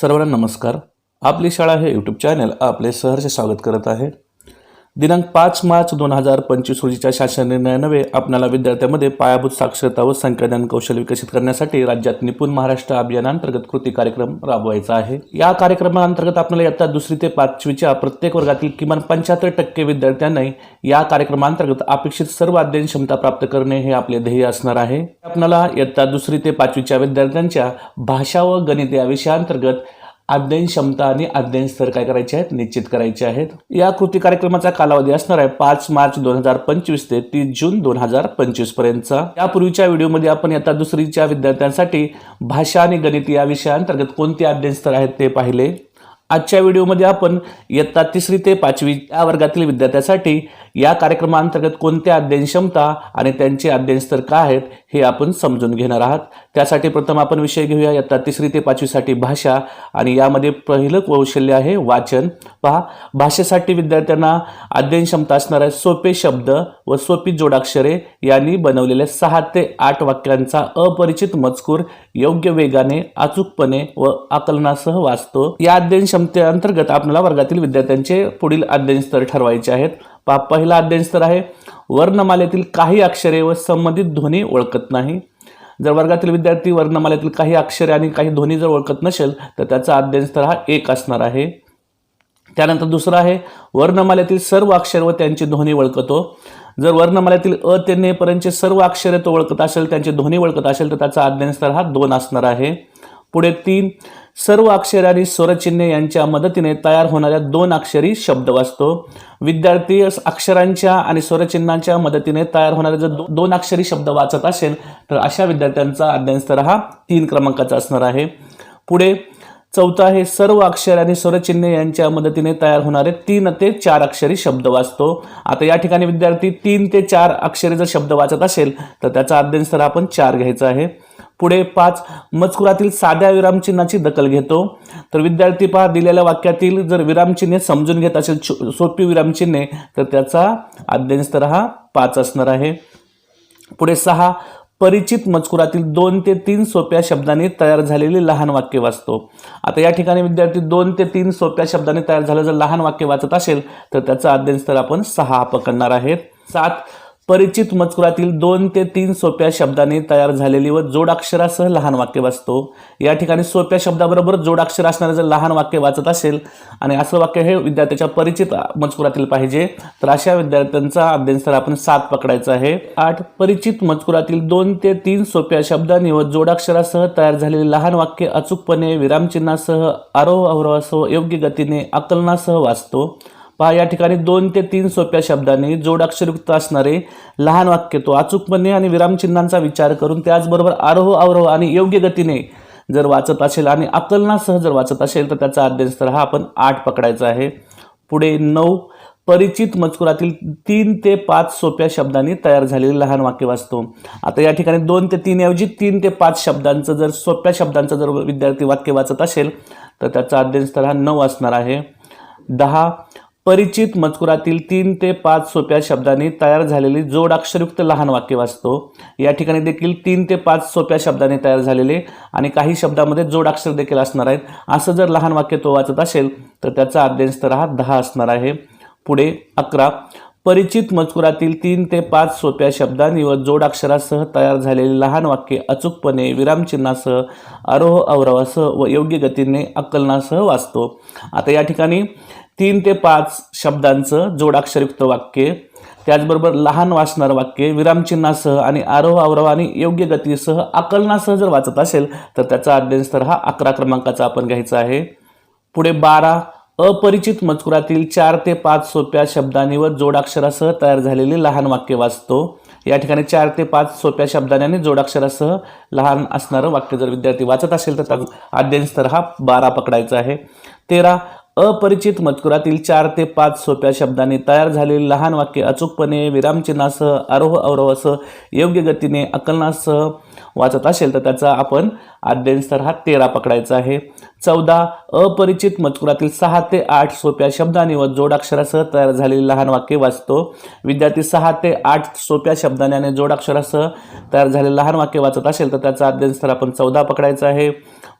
सर्वांना नमस्कार. आपली शाळा हे यूट्यूब चॅनल आपले सहर्ष स्वागत करत आहे. दिनांक पाच मार्च दोन हजार पंचवीस रोजीच्या शासन निर्णयानवे आपणाला विद्यार्थ्यांमध्ये पायाभूत साक्षरता व संख्यादान कौशल्य विकसित करण्यासाठी राज्यात निपुण महाराष्ट्र अभियानांतर्गत कृती कार्यक्रम राबवायचा आहे. या कार्यक्रमाअंतर्गत आपल्याला इयत्ता दुसरी ते पाचवीच्या प्रत्येक वर्गातील किमान पंच्याहत्तर टक्के विद्यार्थ्यांनी या कार्यक्रमाअंतर्गत अपेक्षित सर्व अध्ययन क्षमता प्राप्त करणे हे आपले ध्येय असणार आहे. आपणाला इयत्ता दुसरी ते पाचवीच्या विद्यार्थ्यांच्या भाषा व गणित या विषयाअंतर्गत अध्ययन क्षमता आणि अध्ययन स्तर काय करायचे आहेत निश्चित करायचे आहेत. या कृती कार्यक्रमाचा कालावधी असणार आहे पाच मार्च दोन हजार पंचवीस ते तीस जून दोन हजार पंचवीस पर्यंतचा यापूर्वीच्या व्हिडिओमध्ये आपण आता दुसरीच्या विद्यार्थ्यांसाठी भाषा आणि गणित या विषयाअंतर्गत कोणते अध्ययन स्तर आहेत ते पाहिले. आजच्या व्हिडिओमध्ये आपण इयत्ता तिसरी ते पाचवी या वर्गातील विद्यार्थ्यांसाठी या कार्यक्रमांतर्गत कोणत्या अध्ययन क्षमता आणि त्यांचे अध्ययन स्तर काय आहेत हे आपण समजून घेणार आहात. त्यासाठी प्रथम आपण विषय घेऊया. इयत्ता तिसरी ते पाचवीसाठी भाषा आणि यामध्ये पहिलं कौशल्य आहे वाचन. पहा भाषेसाठी विद्यार्थ्यांना अध्ययन क्षमता असणाऱ्या सोपे शब्द व सोपी जोडाक्षरे यांनी बनवलेल्या सहा ते आठ वाक्यांचा अपरिचित मजकूर योग्य वेगाने अचूकपणे व आकलनासह वाचतो. या अध्ययन क्षमतेअंतर्गत आपल्याला वर्गातील विद्यार्थ्यांचे पुढील अध्ययन स्तर ठरवायचे आहेत. पा पहिला अध्ययन स्तर आहे. वर्णमालेतील काही अक्षरे व संबंधित ध्वनी ओळखत नाही. जर वर्गातील विद्यार्थी वर्णमालेतील काही अक्षरे आणि काही ध्वनी जर ओळखत नसेल तर त्याचा अध्ययन स्तर हा एक असणार आहे. त्यानंतर दुसरं आहे वर्णमालेतील सर्व अक्षर व त्यांची ध्वनी ओळखतो. जर वर्णमालेतील अ ते नेपर्यंतचे सर्व अक्षरे तो ओळखत असेल त्यांची ध्वनी ओळखत असेल तर त्याचा अध्ययन स्तर हा दोन असणार आहे. पुढे तीन. सर्व अक्षरे आणि स्वरचिन्हे यांच्या मदतीने तयार होणाऱ्या दोन अक्षरी शब्द वाचतो. विद्यार्थी अक्षरांच्या आणि स्वरचिन्हांच्या मदतीने तयार होणारे जर दो- दोन अक्षरी शब्द वाचत असेल तर अशा विद्यार्थ्यांचा अध्ययन स्तर हा तीन क्रमांकाचा असणार आहे. पुढे चौथा आहे सर्व अक्षर आणि स्वरचिन्हे यांच्या मदतीने तयार होणारे तीन ते चार अक्षरी शब्द वाचतो. आता या ठिकाणी विद्यार्थी तीन ते चार अक्षरे जर शब्द वाचत असेल तर त्याचा अध्ययन स्तर आपण चार घ्यायचा आहे. पुढे पाच मजकुरातील साध्या विरामचिन्हाची दखल घेतो. तर विद्यार्थी पहा दिलेल्या वाक्यातील जर विरामचिन्हे समजून घेत असेल सोपी विरामचिन्हे तर त्याचा अध्ययन स्तर हा पाच असणार आहे. पुढे सहा परिचित मजकुरातील दोन ते तीन सोप्या शब्दांनी तयार झालेली लहान वाक्य वाचतो. आता या ठिकाणी विद्यार्थी दोन ते तीन सोप्या शब्दांनी तयार झालं जर लहान वाक्य वाचत असेल तर त्याचा अध्ययन स्तर आपण सहा पकडणार आहेत. सात परिचित मजकुरातील दोन ते तीन सोप्या शब्दाने तयार झालेली व जोडाक्षरासह लहान वाक्य वाचतो. या ठिकाणी सोप्या शब्दाबरोबर जोडाक्षर असणारे जर लहान वाक्य वाचत असेल आणि असं वाक्य हे विद्यार्थ्याच्या परिचित मजकुरातील पाहिजे तर अशा विद्यार्थ्यांचा अध्ययनस्तर आपण सात पकडायचा आहे. आठ परिचित मजकुरातील दोन ते तीन सोप्या शब्दांनी व जोडाक्षरासह तयार झालेली लहान वाक्य अचूकपणे विरामचिन्हासह आरोह अवरोहासह योग्य गतीने आकलनासह वाचतो. पहा या ठिकाणी दोन ते तीन सोप्या शब्दांनी जोडाक्षरयुक्त असणारे लहान वाक्य तो अचूकपणे आणि विरामचिन्हांचा विचार करून त्याचबरोबर आरोह अवरोह आणि योग्य गतीने जर वाचत असेल आणि आकलनासह जर वाचत असेल तर त्याचा अध्ययनस्तर हा आपण आठ पकडायचा आहे. पुढे नऊ परिचित मजकुरातील तीन ते पाच सोप्या शब्दांनी तयार झालेले लहान वाक्य वाचतो. आता या ठिकाणी दोन ते तीन ऐवजी तीन ते पाच शब्दांचं जर सोप्या शब्दांचं जर विद्यार्थी वाक्य वाचत असेल तर त्याचा अध्ययनस्तर हा नऊ असणार आहे. दहा परिचित मजकुरातील तीन ते पाच सोप्या शब्दांनी तयार झालेली जोडाक्षरयुक्त लहान वाक्य वाचतो. या ठिकाणी देखील तीन ते पाच सोप्या शब्दांनी तयार झालेले आणि काही शब्दामध्ये जोडाक्षर देखील असणार आहेत. असं जर लहान वाक्य तो वाचत असेल तर त्याचा अध्ययन स्तर हा दहा असणार आहे. पुढे अकरा. परिचित मजकुरातील तीन ते पाच सोप्या शब्दांनी व जोडाक्षरासह तयार झालेले लहान वाक्य अचूकपणे विरामचिन्हासह आरोह अवरोहासह व योग्य गतीने आकलनासह वाचतो. आता या ठिकाणी तीन ते पाच शब्दांचं जोडाक्षरयुक्त वाक्य त्याचबरोबर लहान वाचणारं वाक्य विरामचिन्हासह आणि आरोह अवरोह आणि योग्य गतीसह आकलनासह जर वाचत असेल तर त्याचा अध्ययन स्तर हा अकरा क्रमांकाचा आपण घ्यायचा आहे. पुढे बारा अपरिचित मजकुरातील चार ते पाच सोप्या शब्दांनी व जोडाक्षरासह तयार झालेली लहान वाक्य वाचतो. या ठिकाणी चार ते पाच सोप्या शब्दाने आणि जोडाक्षरासह लहान असणारं वाक्य जर विद्यार्थी वाचत असेल तर अध्ययन स्तर हा बारा पकडायचा आहे. तेरा अपरिचित मजकुरातील चार ते पाच सोप्या शब्दांनी तयार झालेली लहान वाक्य अचूकपणे विरामचिन्हासह आरोह अवरोहासह योग्य गतीने अकलनासह वाचत असेल तर त्याचा आपण अध्ययन हा तेरा पकडायचा आहे. चौदा अपरिचित मजकुरातील सहा ते आठ सोप्या शब्दांनी व जोडाक्षरासह तयार झालेली लहान वाक्य वाचतो. विद्यार्थी सहा ते आठ सोप्या शब्दाने आणि जोडाक्षरासह तयार झालेले लहान वाक्य वाचत असेल तर त्याचा अध्ययन स्तर आपण चौदा पकडायचा आहे.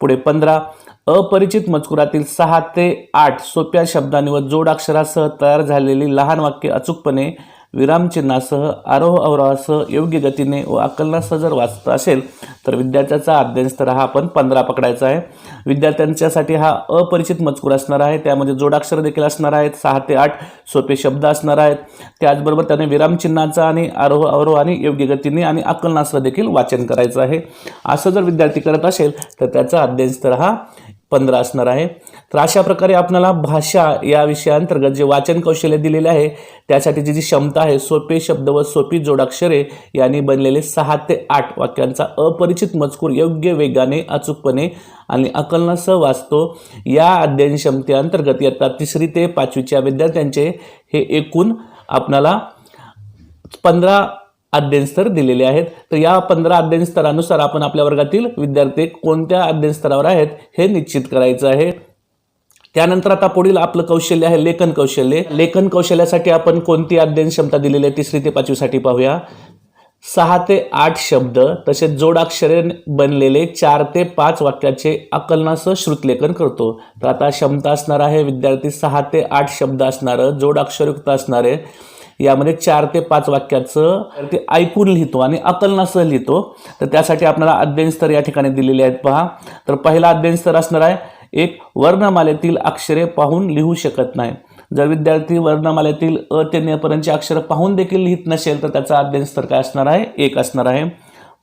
पुढे पंधरा अपरिचित मजकुरातील सहा ते आठ सोप्या शब्दांनी व जोडाक्षरासह तयार झालेली लहान वाक्य अचूकपणे विरामचिन्हासह आरोह अवरोहासह योग्य गतीने व आकलनासह जर वाचत असेल तर विद्यार्थ्याचा अध्ययन स्तर हा आपण पंधरा पकडायचा आहे. विद्यार्थ्यांच्यासाठी हा अपरिचित मजकूर असणार आहे त्यामध्ये जोडाक्षर देखील असणार आहेत सहा ते आठ सोपे शब्द असणार आहेत. त्याचबरोबर त्याने विरामचिन्हाचा आणि आरोह अवरोह आणि योग्य गतीने आणि आकलनासह देखील वाचन करायचं आहे. असं जर विद्यार्थी करत असेल तर त्याचा अध्ययन स्तर हा पंधरा असणार आहे. तर अशा प्रकारे आपल्याला भाषा या विषयाअंतर्गत जे वाचन कौशल्य दिलेले आहे त्यासाठीची जी क्षमता आहे सोपे शब्द व सोपी जोडाक्षरे यांनी बनलेले सहा ते आठ वाक्यांचा अपरिचित मजकूर योग्य वेगाने अचूकपणे आणि आकलनासह वाचतो. या अध्ययन क्षमतेअंतर्गत इयत्ता तिसरी ते पाचवीच्या विद्यार्थ्यांचे हे एकूण आपणाला पंधरा अध्ययनस्तर दिलेले आहेत. तर या पंधरा अध्ययन स्तरानुसार आपण आपल्या वर्गातील विद्यार्थी कोणत्या अध्ययन स्तरावर आहेत हे निश्चित करायचं आहे. त्यानंतर आता पुढील आपलं कौशल्य आहे लेखन कौशल्य. लेखन कौशल्यासाठी आपण कोणती अध्ययन क्षमता दिलेली आहे तिसरी ते पाचवीसाठी पाहूया. सहा ते आठ शब्द तसेच जोडाक्षरे बनलेले चार ते पाच वाक्याचे आकलनासह श्रुतलेखन करतो. तर आता क्षमता असणार आहे विद्यार्थी सहा ते आठ शब्द असणारं जोडाक्षरयुक्त असणारे. यामध्ये चार ते पाच वाक्याचं ते ऐकून लिहितो आणि आकलनासह लिहितो. तर त्यासाठी आपल्याला अध्ययन स्तर या ठिकाणी दिलेले आहेत पहा. तर पहिला अध्ययन स्तर असणार आहे एक वर्णमालेतील अक्षरे पाहून लिहू शकत नाही. जर विद्यार्थी वर्णमालेतील अ ते पर्यंतचे अक्षर पाहून देखील लिहित नसेल तर त्याचा अध्ययन स्तर काय असणार आहे? एक असणार आहे.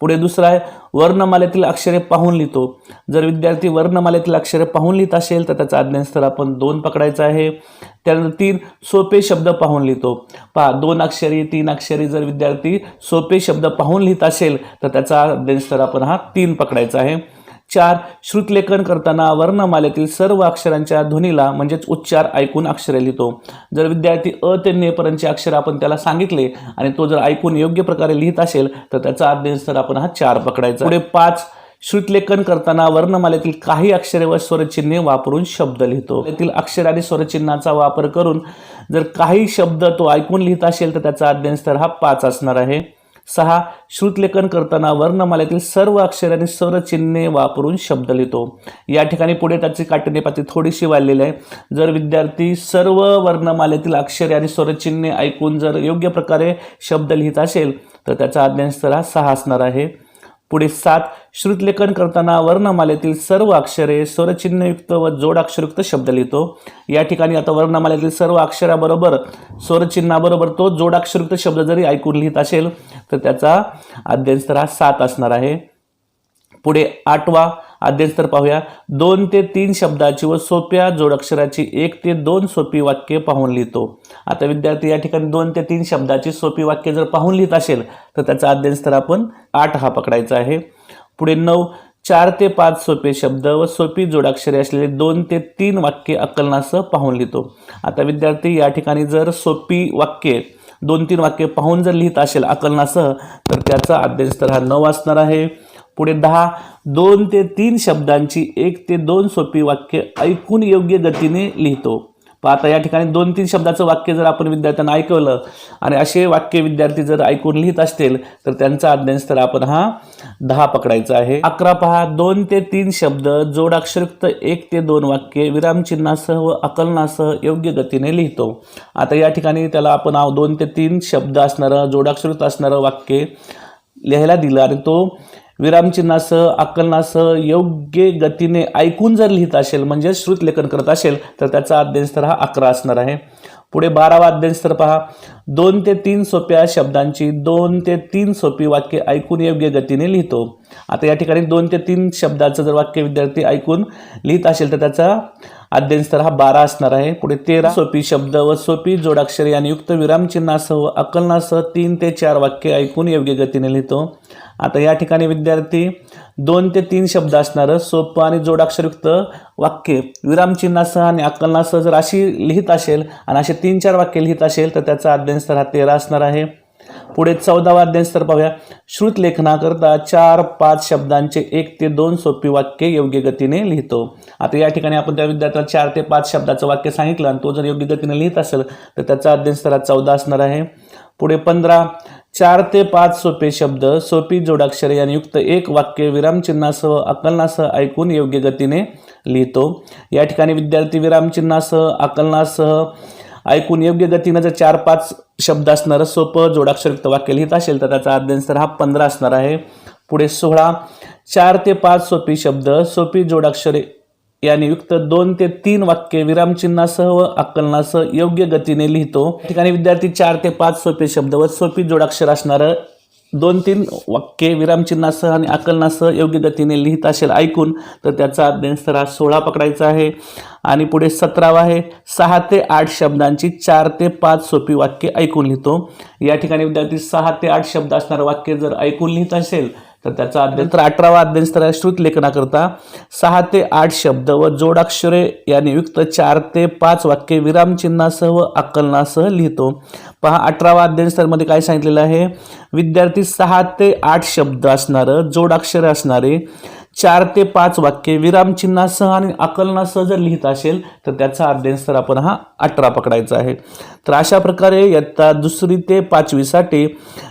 पुढे दुसरा आहे वर्णमालेतील अक्षरे पाहून लिहितो. जर विद्यार्थी वर्णमालेतील अक्षरे पाहून लिहित असेल तर त्याचा अध्ययन स्तर आपण दोन पकडायचा आहे. त्यानंतर तीन सोपे शब्द पाहून लिहितो. पहा दोन अक्षरी तीन अक्षरी जर विद्यार्थी सोपे शब्द पाहून लिहित असेल तर त्याचा अध्ययन स्तर आपण हा तीन पकडायचा आहे. चार श्रुतलेखन करताना वर्णमालेतील सर्व अक्षरांच्या ध्वनीला म्हणजेच उच्चार ऐकून अक्षरे लिहितो. जर विद्यार्थी अ ते नेपर्यंतचे अक्षर आपण त्याला सांगितले आणि तो जर ऐकून योग्य प्रकारे लिहित असेल तर त्याचा अध्ययनस्तर आपण हा चार पकडायचा. पुढे पाच श्रुतलेखन करताना वर्णमालेतील काही अक्षरे व स्वरचिन्हे वापरून शब्द लिहितो. त्यातील अक्षर आणि स्वरचिन्हाचा वापर करून जर काही शब्द तो ऐकून लिहित असेल तर त्याचा अध्ययन स्तर हा पाच असणार आहे. सहा श्रुतलेखन करताना वर्णमालेतील सर्व अक्षरे आणि स्वरचिन्हे वापरून शब्द लिहितो. या ठिकाणी पुढे त्याची काटणीपाती थोडीशी वाढलेली आहे. जर विद्यार्थी सर्व वर्णमालेतील अक्षरे आणि स्वरचिन्हे ऐकून जर योग्य प्रकारे शब्द लिहित असेल तर त्याचा अध्ययन स्तर हा सहा असणार आहे. पुढे सात श्रुतलेखन करताना वर्णमालेतील सर्व अक्षरे स्वरचिन्हयुक्त व जोडाक्षरयुक्त शब्द लिहितो. या ठिकाणी आता वर्णमालेतील सर्व अक्षराबरोबर स्वरचिन्हाबरोबर तो जोडाक्षरयुक्त शब्द जरी ऐकून लिहित असेल तर त्याचा अध्ययन स्तर हा सात असणार आहे. पुढे आठवा आद्यच तर पाहूया. दोन ते तीन शब्दाची व सोप्या जोडाक्षराची एक ते दोन सोपी वाक्ये पाहून लिहितो. आता विद्यार्थी या ठिकाणी दोन ते तीन शब्दाची सोपी वाक्य जर पाहून लिहित असेल तर त्याचा अध्ययन स्तर आपण आठ हा पकडायचा आहे. पुढे नऊ चार ते पाच सोपे शब्द व सोपी जोडाक्षरे असलेले दोन ते तीन वाक्ये आकलनासह पाहून लिहितो. आता विद्यार्थी या ठिकाणी जर सोपी वाक्ये दोन तीन वाक्ये पाहून जर लिहित असेल अकलनासह तर त्याचा अध्ययन स्तर हा नऊ असणार आहे. पुढे दहा दोन ते तीन शब्दांची एक ते दोन सोपी वाक्य ऐकून योग्य गतीने लिहितो. पण आता या ठिकाणी दोन तीन शब्दाचं वाक्य जर आपण विद्यार्थ्यांना ऐकवलं आणि असे वाक्य विद्यार्थी जर ऐकून लिहित असतील तर त्यांचा अध्ययन स्तर आपण हा दहा पकडायचा आहे. अकरा पहा दोन ते तीन शब्द जोडाक्षरयुक्त एक ते दोन वाक्य विरामचिन्हासह व आकलनासह योग्य गतीने लिहितो. आता या ठिकाणी त्याला आपण दोन ते तीन शब्द असणारं जोडाक्षरयुक्त असणारं वाक्य लिहायला दिलं आणि तो विरामचिन्हासह आकलनासह योग्य गतीने ऐकून जर लिहित असेल म्हणजे श्रुतलेखन करत असेल तर त्याचा अध्ययन स्तर हा अकरा असणार आहे. पुढे बारावा अध्ययनस्तर पहा. दोन ते तीन सोप्या शब्दांची दोन ते तीन सोपी वाक्य ऐकून योग्य गतीने लिहितो. आता या ठिकाणी दोन ते तीन शब्दाचं जर वाक्य विद्यार्थी ऐकून लिहित असेल तर त्याचा अध्ययन स्तर हा बारा असणार आहे. पुढे तेरा सोपी शब्द व सोपी जोडाक्षरे आणि युक्त विरामचिन्हासह अकलनासह तीन ते चार वाक्य ऐकून योग्य गतीने लिहितो. आता या ठिकाणी विद्यार्थी दोन ते तीन शब्द असणारं. सोपं आणि जोडाक्षरयुक्त वाक्य विरामचिन्हासह आणि अक्कलनासह जर अशी लिहित असेल आणि असे तीन चार वाक्य लिहित असेल तर त्याचा अध्ययन स्तर हा तेरा असणार आहे. पुढे चौदावा अध्ययन स्तर पाहूया. श्रुत लेखनाकरता चार पाच शब्दांचे एक ते दोन सोपी वाक्य योग्य गतीने लिहितो. आता या ठिकाणी आपण त्या विद्यार्थ्याला चार ते पाच शब्दाचं वाक्य सांगितलं आणि तो जर योग्य गतीने लिहित असेल तर त्याचा अध्ययन स्तर हा चौदा असणार आहे. पुढे पंधरा चार ते पाच सोपे शब्द सोपी जोडाक्षरे आणि युक्त एक वाक्य विरामचिन्हासह आकलनासह ऐकून योग्य गतीने लिहितो. या ठिकाणी विद्यार्थी विरामचिन्हासह आकलनासह ऐकून योग्य गतीनं जर चार पाच शब्द असणारं सोपं जोडाक्षरयुक्त वाक्य लिहित असेल तर त्याचा अध्ययन हा पंधरा असणार आहे. पुढे सोळा. चार ते पाच सोपी शब्द सोपी जोडाक्षरे याने युक्त दोन ते तीन वाक्य विरामचिन्हासह व आकलनासह योग्य गतीने लिहितो. ठिकाणी विद्यार्थी चार ते पाच सोपे शब्द व सोपी जोडाक्षर असणारं दोन तीन वाक्ये विरामचिन्हासह आणि आकलनासह योग्य गतीने लिहित असेल ऐकून तर त्याचा अध्ययन हा सोळा पकडायचा आहे. आणि पुढे सतरावा आहे. सहा ते आठ शब्दांची चार ते पाच सोपी वाक्ये ऐकून लिहितो. या ठिकाणी विद्यार्थी सहा ते आठ शब्द असणारं वाक्य जर ऐकून लिहित असेल तर त्याचा अध्ययन तर अठरावा अध्ययन स्तरा श्रुत लेखनाकरता सहा ते आठ शब्द व जोडाक्षरे याने युक्त चार ते पाच वाक्ये विरामचिन्हासह व आकलनासह लिहितो. पहा अठरावा अध्ययन स्तरमध्ये काय सांगितलेलं आहे? विद्यार्थी सहा ते आठ शब्द असणारं जोडाक्षरे असणारे चार ते पाच वाक्ये विरामचिन्हासह आणि आकलनासह जर लिहित असेल तर त्याचा अध्ययन स्तर आपण हा अठरा पकडायचा आहे. तर अशा प्रकारे इयत्ता दुसरी ते पाचवीसाठी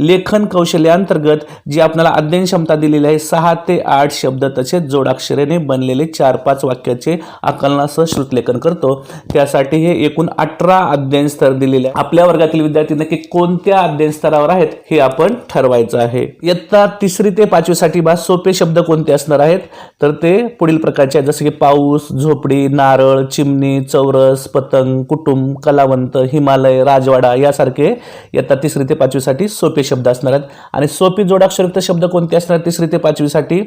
लेखन कौशल्याअंतर्गत जी आपल्याला अध्ययन क्षमता दिलेली आहे सहा ते आठ शब्द तसेच जोडाक्षरेने बनलेले चार पाच वाक्याचे आकलनासह श्रुतलेखन करतो. त्यासाठी हे एकूण अठरा अध्ययन स्तर दिलेले आहे आपल्या वर्गातील विद्यार्थी नक्की कोणत्या अध्ययन स्तरावर आहेत हे आपण ठरवायचं आहे. इयत्ता तिसरी ते पाचवीसाठी बा सोपे शब्द कोणते असणार आहेत? तर ते पुढील प्रकारचे आहेत. जसे की पाऊस झोपडी नारळ चिमणी चौरस पतंग कुटुंब कलावंत हिमालय राजवाडा यासारखे इयत्ता तिसरी ते पाचवीसाठी सोपे शब्द असणार आहेत. आणि सोपी जोडाक्षरयुक्त शब्द कोणते असणार तिसरी ते पाचवीसाठी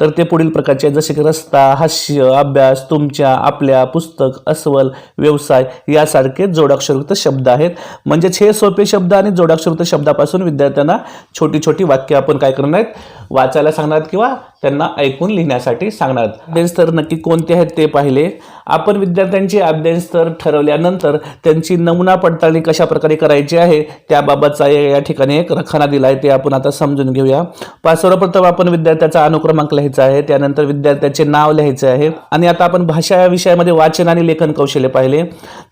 तर ते पुढील प्रकारचे आहेत. जसे की रस्ता हास्य अभ्यास तुमच्या आपल्या पुस्तक अस्वल व्यवसाय यासारखे जोडाक्षरयुक्त शब्द आहेत. म्हणजेच हे सोपे शब्द आणि जोडाक्षरयुक्त शब्दापासून विद्यार्थ्यांना छोटी छोटी वाक्य आपण काय करणार आहेत? वाचायला सांगणार किंवा त्यांना ऐकून लिहिण्यासाठी सांगणार आहेत. स्तर नक्की कोणते आहेत ते पाहिले? आपण विद्यार्थ्यांचे अध्ययन स्तर ठरवल्यानंतर त्यांची नमुना पडताळणी कशा प्रकारे करायची आहे? त्याबाबतचा या या ठिकाणी एक रखाना दिला आहे ते आपण आता समजून घेऊया. सर्वप्रथम आपण विद्यार्थ्याचा अनुक्रमांक लिहायचं आहे त्यानंतर विद्यार्थ्याचे नाव लिहायचे आहे. आणि आता आपण भाषा या विषयामध्ये वाचन आणि लेखन कौशल्य पाहिले.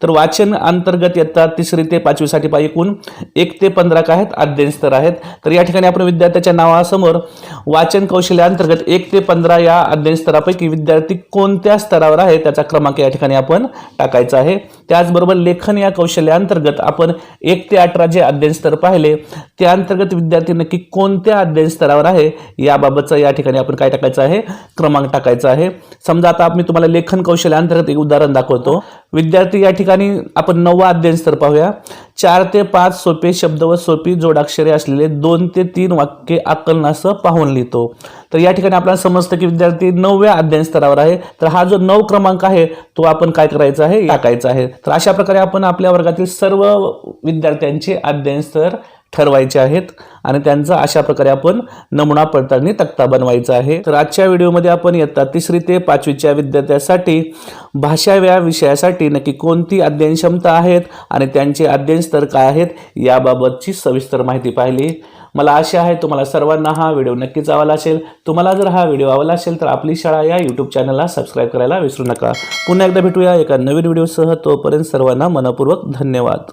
तर वाचन अंतर्गत येतात तिसरी ते पाचवीसाठी पाहिजे एकूण एक ते पंधरा काय आहेत? अध्ययन स्तर आहेत. तर या ठिकाणी आपण विद्यार्थ्याच्या नावासमोर वाचन कौशल्याअंतर्गत एक ते पंधरा या अध्ययन स्तरापैकी विद्यार्थी कोणत्या स्तरावर आहे? त्याचा क्रमांक या ठिकाणी आपण टाकायचा आहे. त्याचबरोबर लेखन या कौशल्याअंतर्गत आपण एक ते अठरा जे अध्ययन स्तर पाहिले त्या अंतर्गत विद्यार्थी नक्की कोणत्या अध्ययन स्तरावर आहे? याबाबतचं या ठिकाणी आपण काय टाकायचं आहे क्रमांक टाकायचा आहे. समजा आता मी तुम्हाला लेखन कौशल्यांतर्गत एक उदाहरण दाखवतो. विद्यार्थी या ठिकाणी आपण नववा अध्ययन स्तर पाहूया. चार ते पाच सोपे शब्द व सोपी जोडाक्षरे असलेले दोन ते तीन वाक्य आकलनासह पाहून लिहितो. तर या ठिकाणी आपल्याला समजतं की विद्यार्थी नवव्या अध्ययन स्तरावर आहे. तर हा जो नऊ क्रमांक आहे तो आपण काय करायचा आहे? टाकायचा आहे. तर अशा प्रकारे आपण आपल्या वर्गातील सर्व विद्यार्थ्यांचे अध्ययन स्तर ठरवायचे आहेत आणि त्यांचा अशा प्रकारे आपण नमुना पडताळणी तक्ता बनवायचा आहे. तर आजच्या व्हिडिओमध्ये आपण इयत्ता तिसरी ते पाचवीच्या विद्यार्थ्यासाठी भाषा या विषयासाठी नक्की कोणती अध्ययन क्षमता आहेत आणि त्यांचे अध्ययन स्तर काय आहेत याबाबतची सविस्तर माहिती पाहिली. मला आशा आहे तुम्हाला सर्वांना हा व्हिडिओ नक्कीच आवडला असेल. तुम्हाला जर हा व्हिडिओ आवडला असेल तर आपली शाळा या यूट्यूब चॅनलला सबस्क्राईब करायला विसरू नका. पुन्हा एकदा भेटूया एका नवीन व्हिडिओसह. तोपर्यंत सर्वांना मनपूर्वक धन्यवाद.